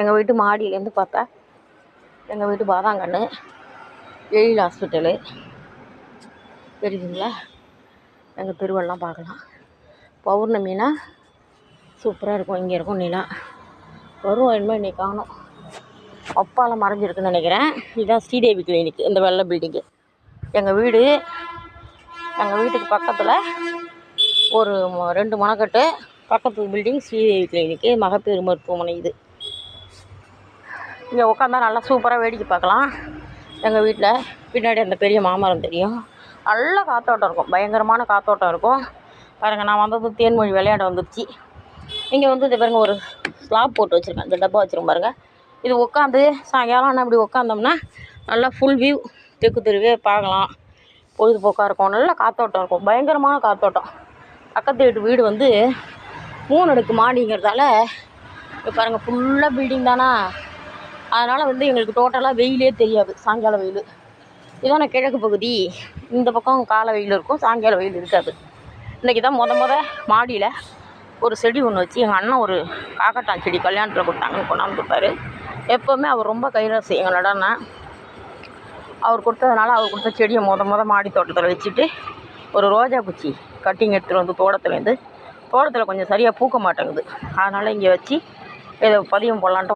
எங்கள் வீட்டு மாடியிலேருந்து பார்த்தா எங்கள் வீட்டு பாதாங்கன்று எழில் ஹாஸ்பிட்டலு தெரியுதுங்களா? எங்கள் தெருவெல்லாம் பார்க்கலாம். பௌர்ணமினா சூப்பராக இருக்கும். இங்கே இருக்கும் நிலா. வரும் இனிமேல் இன்னைக்கு காணும். அப்பாலாம் மறைஞ்சிருக்குன்னு நினைக்கிறேன். இதுதான் ஸ்ரீதேவி கிளினிக் இந்த வெள்ளை பில்டிங்கு எங்கள் வீடு எங்கள் வீட்டுக்கு பக்கத்தில் ஒரு ரெண்டு மணக்கட்டு பக்கத்து பில்டிங் ஸ்ரீதேவி கிளினிக்கு மகப்பேறு மருத்துவமனை இது. இங்கே உட்காந்தா நல்லா சூப்பராக வேடிக்கை பார்க்கலாம். எங்கள் வீட்டில் பின்னாடி அந்த பெரிய மாமரம் தெரியும். நல்ல காத்தோட்டம் இருக்கும். பயங்கரமான காத்தோட்டம் இருக்கும். பாருங்கள் நான் வந்தது தேன்மொழி விளையாட வந்துருச்சு. இங்கே வந்து இது பாருங்கள் ஒரு ஸ்லாப் போட்டு வச்சுருக்கேன். இந்த டப்பா வச்சுருக்கேன் பாருங்கள் இது உட்காந்து சாயங்காலம் ஆனால் இப்படி உட்காந்தோம்னா நல்லா ஃபுல் வியூ தெக்கு தெருவே பார்க்கலாம். பொழுதுபோக்காக இருக்கும். நல்ல காத்தோட்டம் இருக்கும். பயங்கரமான காத்தோட்டம். பக்கத்து வீட்டு வீடு வந்து மூணு அடுக்கு மாடிங்கிறதால இப்போ பாருங்கள் ஃபுல்லாக பில்டிங் தானா? அதனால் வந்து எங்களுக்கு டோட்டலாக வெயிலே தெரியாது சாயங்கால வெயில். இதான கிழக்கு பகுதி. இந்த பக்கம் காலை வெயில் இருக்கும் சாயங்கால வெயில் இருக்காது. இன்றைக்கி தான் முத முத மாடியில் ஒரு செடி ஒன்று வச்சு எங்கள் அண்ணன் ஒரு காக்கட்டான் செடி கல்யாணத்தில் கொடுத்தாங்க கொண்டாந்து கொடுத்தாரு. எப்போவுமே அவர் ரொம்ப கைராசி எங்களோட அண்ணன் அவர் கொடுத்ததுனால அவர் கொடுத்த செடியை முத முத மாடி தோட்டத்தில் வச்சுட்டு ஒரு ரோஜா குச்சி கட்டிங் எடுத்துகிட்டு வந்து தோட்டத்துலேருந்து தோட்டத்தில் கொஞ்சம் சரியாக பூக்க மாட்டேங்குது. அதனால் இங்கே வச்சு இதை பதியம் போடலான்ட்டு